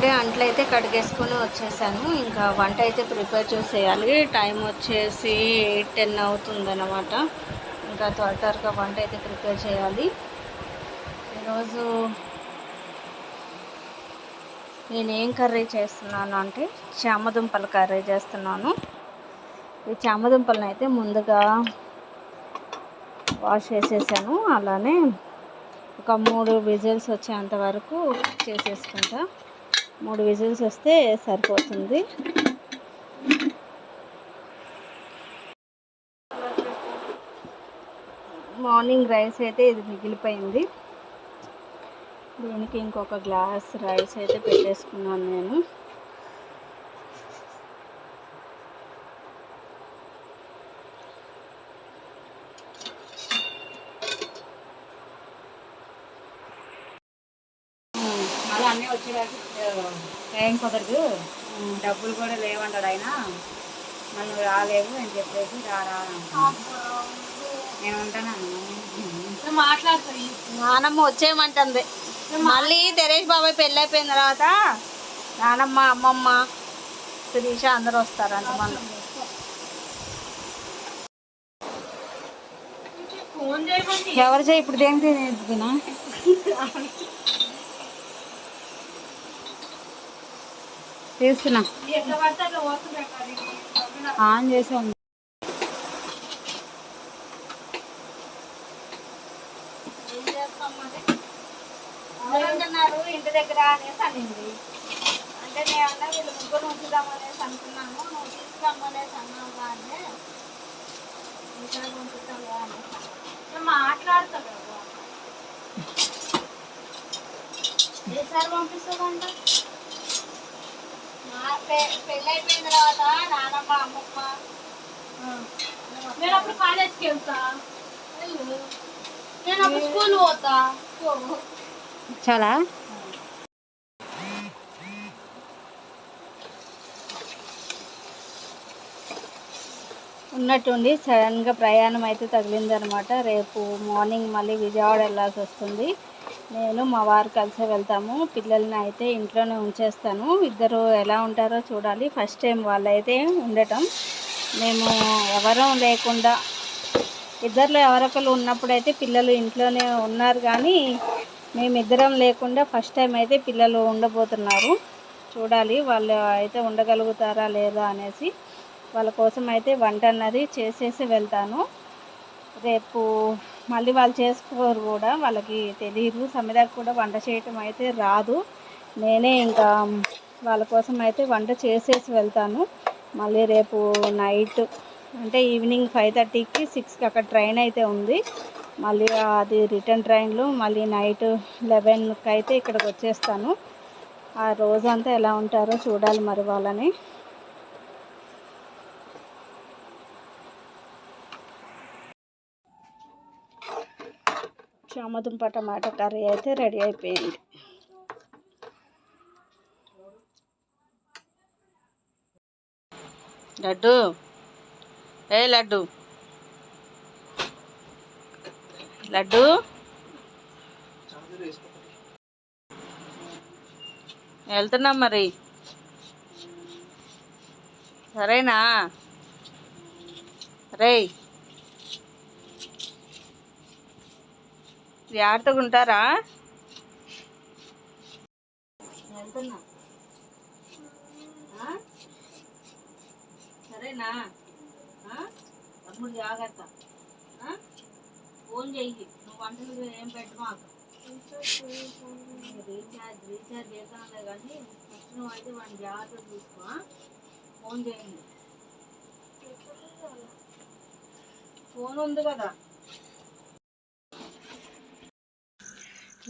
ఇప్పుడే అంట్లు అయితే కడిగేసుకొని వచ్చేసాను. ఇంకా వంట అయితే ప్రిపేర్ చేసేయాలి. టైం వచ్చేసి ఎయిట్ టెన్ అవుతుందన్నమాట. ఇంకా త్వర త్వరగా వంట అయితే ప్రిపేర్ చేయాలి. ఈరోజు నేను ఏం కర్రీ చేస్తున్నాను అంటే చామదుంపల కర్రీ చేస్తున్నాను. ఈ చామదుంపలను అయితే ముందుగా వాష్ చేసేసాను. అలానే ఒక మూడు విజిల్స్ వచ్చేంత వరకు చేసేసుకుంటా. మూడు విజిల్స్ వస్తే సరిపోతుంది. మార్నింగ్ రైస్ అయితే ఇది మిగిలిపోయింది. దీనికి ఇంకొక గ్లాస్ రైస్ అయితే పెట్టేసుకున్నాను నేను. టైం కుదరదు. డబ్బులు కూడా లేవంటాడు ఆయన. మళ్ళీ రాలేవు అని చెప్పేసి రారా నేను ఉంటాను మాట్లాడుతుంది నానమ్మ వచ్చేయమంటుంది. మళ్ళీ తెరేష్ బాబాయ్ పెళ్ళి అయిపోయిన తర్వాత నానమ్మ అమ్మమ్మ శిరీష అందరూ వస్తారంట మళ్ళీ. ఎవరు చేయి ఇప్పుడు దేనికి తినా? తీస్తున్నా ఎట్లా పడితే అట్లా పోతుంది ఆన్ చేసి ఉంది. ఏం చేస్తాం మరి ఎవరంటున్నారు ఇంటి దగ్గర అనేసి అనింది. అంటే నేను అన్నా వీళ్ళు ముగ్గురు ఉంచుదామనేసి అనుకున్నాను. నువ్వు తీసుకురమ్మనేసి అన్నావు కానీ ఇక్కడ ఉంచుతావా అనేసి అన్నా. నేను మాట్లాడతా కదా ఏసారి పంపిస్తుందంట పెళ్ళి అయిపోయిన తర్వాత నానమ్మ అమ్మమ్మ నేను అప్పుడు కాలేజ్కి వెళ్తా. నేను అప్పుడు స్కూల్ పోతా. చాలా? ఉన్నట్టుండి సడన్గా ప్రయాణం అయితే తగిలిందనమాట. రేపు మార్నింగ్ మళ్ళీ విజయవాడ వెళ్ళాల్సి వస్తుంది. నేను మా వారు కలిసి వెళ్తాము. పిల్లల్ని అయితే ఇంట్లోనే ఉంచేస్తాను. ఇద్దరు ఎలా ఉంటారో చూడాలి. ఫస్ట్ టైం వాళ్ళైతే ఉండటం. మేము ఎవరం లేకుండా ఇద్దరిలో ఎవరొకరు ఉన్నప్పుడైతే పిల్లలు ఇంట్లోనే ఉన్నారు కానీ మేమిద్దరం లేకుండా ఫస్ట్ టైం అయితే పిల్లలు ఉండబోతున్నారు. చూడాలి వాళ్ళు అయితే ఉండగలుగుతారా లేదా అనేసి. వాళ్ళ కోసం అయితే వంట అన్నది చేసేసి వెళ్తాను. రేపు మళ్ళీ వాళ్ళు చేసుకోరు కూడా వాళ్ళకి తెలియదు సమిదాకి కూడా వంట చేయటం అయితే రాదు. నేనే ఇంకా వాళ్ళ కోసం అయితే వంట చేసేసి వెళ్తాను. మళ్ళీ రేపు నైట్ అంటే ఈవినింగ్ ఫైవ్ థర్టీకి సిక్స్కి అక్కడ ట్రైన్ అయితే ఉంది. మళ్ళీ అది రిటర్న్ ట్రైన్లో మళ్ళీ నైట్ లెవెన్కి అయితే ఇక్కడికి వచ్చేస్తాను. ఆ రోజంతా ఎలా ఉంటారో చూడాలి మరి వాళ్ళని. చామదుంప టమాటా కర్రీ అయితే రెడీ అయిపోయింది. లడ్డు. ఏ లడ్డు? లడ్డు? వెళ్తున్నాం మరి. సరేనా? రేయ్. జాగ్రత్తగా ఉంటారా వెళ్తున్నా. ఆ? సరేనా? తమ్ముడు జాగ్రత్త. ఫోన్ చెయ్యి. నువ్వు వంటలు ఏం పెట్టమాకు రీఛార్జ్ రీఛార్జ్ చేద్దాంలే కానీ ఫస్ట్ నువ్వు అయితే వాడిని జాగ్రత్త చూసుకో ఫోన్ చేయండి ఫోన్ ఉంది కదా.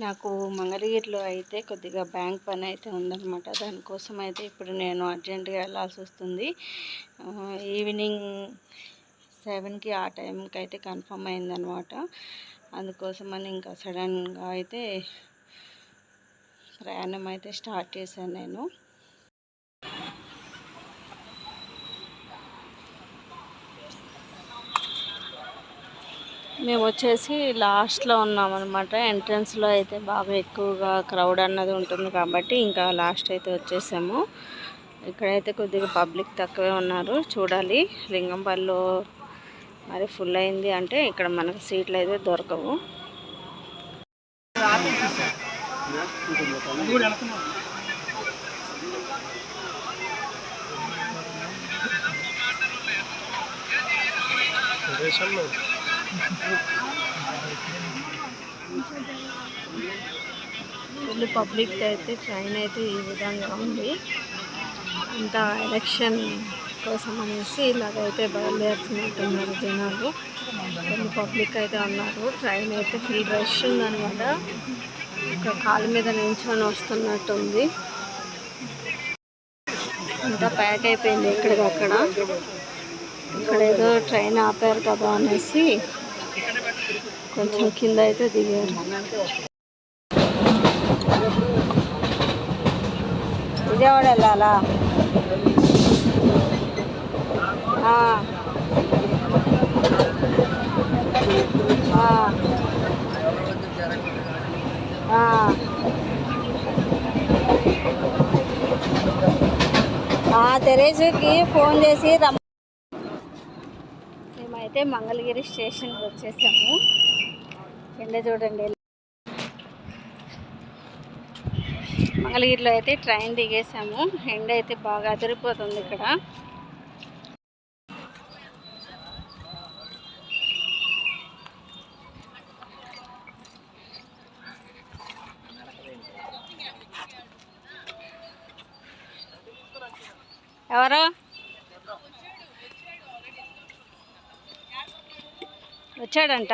నాకు మంగళగిరిలో అయితే కొద్దిగా బ్యాంక్ పని అయితే ఉందన్నమాట. దానికోసం అయితే ఇప్పుడు నేను అర్జెంటుగా వెళ్ళాల్సి వస్తుంది. ఈవినింగ్ సెవెన్కి ఆ టైంకి అయితే కన్ఫర్మ్ అయిందనమాట అందుకోసమని ఇంకా సడన్గా అయితే ప్రయాణం అయితే స్టార్ట్ చేశాను నేను. మేము వచ్చేసి లాస్ట్లో ఉన్నామన్నమాట ఎంట్రన్స్లో అయితే బాగా ఎక్కువగా క్రౌడ్ అన్నది ఉంటుంది కాబట్టి ఇంకా లాస్ట్ అయితే వచ్చేసాము. ఇక్కడైతే కొద్దిగా పబ్లిక్ తక్కువే ఉన్నారు. చూడాలి లింగంపల్లిలో మరి ఫుల్ అయింది అంటే ఇక్కడ మనకు సీట్లు అయితే దొరకవు. ఫుల్ పబ్లిక్ అయితే ట్రైన్ అయితే ఈ విధంగా ఉంది. ఇంత ఎలక్షన్ కోసం అనేసి ఇలాగైతే బయలుదేరుతున్నట్టున్నారు జనాలు. ఫుల్ పబ్లిక్ అయితే ఉన్నారు ట్రైన్ అయితే ఫుల్ రష్ ఉందన్నమాట. ఒక కాలు మీద నించుకొని వస్తున్నట్టు ఉంది అంతా ప్యాక్ అయిపోయింది ఇక్కడికక్కడ. ఇక్కడ ఏదో ట్రైన్ ఆపారు కదా అనేసి కొంచెం కింద అయితే దిగారు. విజయవాడ వెళ్ళాలా? ఆ. తెరేసుకి ఫోన్ చేసి రమ్మ మేమైతే మంగళగిరి స్టేషన్కి వచ్చేసాము. ఎండ చూడండి. మంగళగిరిలో అయితే ట్రైన్ దిగేసాము. ఎండ అయితే బాగా అదిరిపోతుంది ఇక్కడ. ఎవరు? వచ్చాడంట?